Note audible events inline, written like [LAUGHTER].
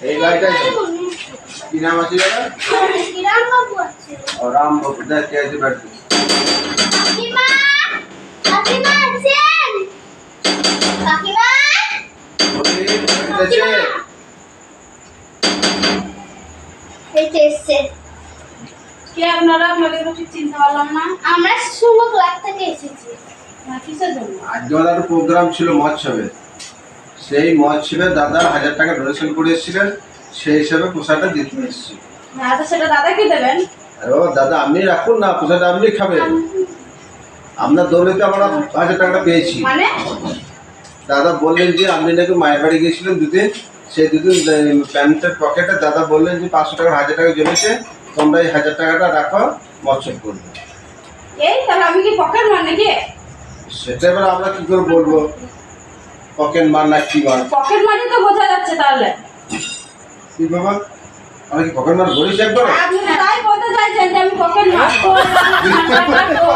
এই গাড়িটাই কি নাম আছে রাম বাবু দেখ আছে? আপনারা? আপনাদের চিনতে পারলাম না। আমরা শুভ ক্লাস থেকে এসেছি। কিসের জন্য? আজকে প্রোগ্রাম ছিল মহোৎসবে। সেই মহোৎসবে দাদা হাজার টাকা ডোনেশন করে এসেছিলেন সেই হিসাবে পোশাকটা দিতে এসেছি। হ্যাঁ সেটা দাদাকে দেবেন? আর ও দাদা আপনি রাখুন না পোশাকটা আপনি খাবেন। আপনার দৌলতে আমরা হাজার টাকাটা পেয়েছি। মানে? দাদা বললেন যে আপনি নাকি মায়ের বাড়ি গিয়েছিলেন দুদিন সেই দুদিন প্যান্টের পকেটে দাদা বললেন যে পাঁচশো টাকা হাজার টাকা জমেছে তোমরা এই হাজার টাকাটা রাখো মৎসব করবে। এই তাহলে আমি কি পকেট মার নাকি? সেটা এবার আমরা কি করে বলব? পকেট মার না কি মার? পকেট মানি তো বোঝা যাচ্ছে তাহলে। কি বাবা আমি কি পকেট মার বলিস একবার আপনি তাই বলতে চাইছেন যে আমি পকেট মার [LAUGHS]